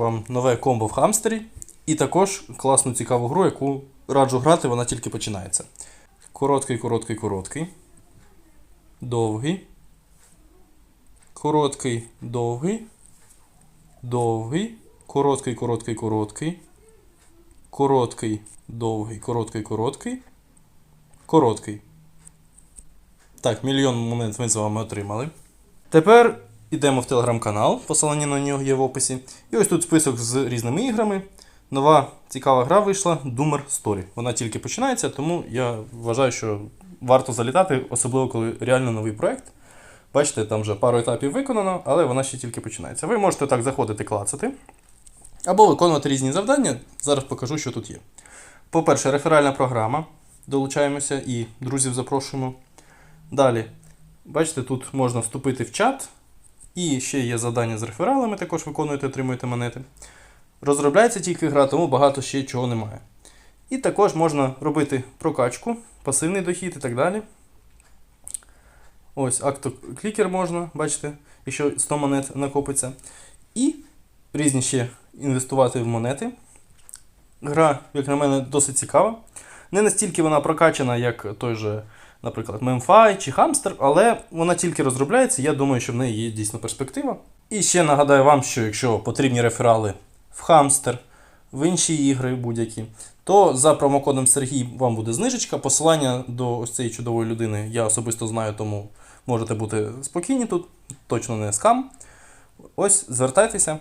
вам нове комбо в хамстері. І також класну цікаву гру, яку раджу грати, вона тільки починається. Короткий, короткий, короткий. Довгий. Короткий, довгий. Довгий. Короткий, короткий, короткий. Короткий, довгий, короткий, короткий. Короткий. Так, мільйон монет ми з вами отримали. Тепер йдемо в телеграм-канал, посилання на нього є в описі. І ось тут список з різними іграми. Нова цікава гра вийшла Doomer Story. Вона тільки починається, тому я вважаю, що варто залітати, особливо коли реально новий проект. Бачите, там вже пару етапів виконано, але вона ще тільки починається. Ви можете так заходити, клацати. Або виконувати різні завдання. Зараз покажу, що тут є. По-перше, реферальна програма. Долучаємося і друзів запрошуємо. Далі, бачите, тут можна вступити в чат. І ще є завдання з рефералами, також виконуєте, отримуєте монети. Розробляється тільки гра, тому багато ще чого немає. І також можна робити прокачку, пасивний дохід і так далі. Ось, актоклікер можна, бачите, якщо 100 монет накопиться. І різні ще інвестувати в монети. Гра, як на мене, досить цікава. Не настільки вона прокачана, як той же, наприклад, Memfy чи Hamster, але вона тільки розробляється. Я думаю, що в неї є дійсно перспектива. І ще нагадаю вам, що якщо потрібні реферали в Hamster, в інші ігри будь-які, то за промокодом Сергій вам буде знижечка. Посилання до ось цієї чудової людини я особисто знаю, тому можете бути спокійні тут, точно не скам. Ось звертайтеся,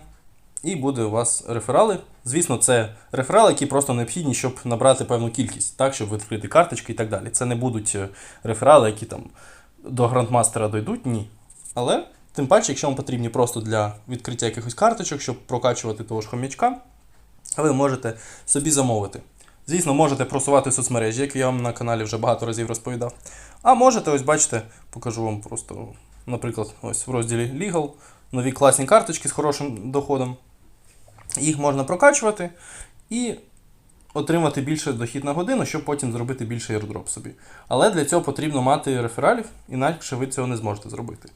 і буде у вас реферали. Звісно, це реферали, які просто необхідні, щоб набрати певну кількість, так, щоб відкрити карточки і так далі. Це не будуть е, реферали, які там до грандмастера дойдуть, ні. Але тим паче, якщо вам потрібні просто для відкриття якихось карточок, щоб прокачувати того ж хомячка, ви можете собі замовити. Звісно, можете просувати соцмережі, як я вам на каналі вже багато разів розповідав. А можете, ось бачите, покажу вам просто, наприклад, ось в розділі Legal нові класні карточки з хорошим доходом. Їх можна прокачувати і отримати більше дохід на годину, щоб потім зробити більше airdrop собі. Але для цього потрібно мати рефералів, інакше ви цього не зможете зробити.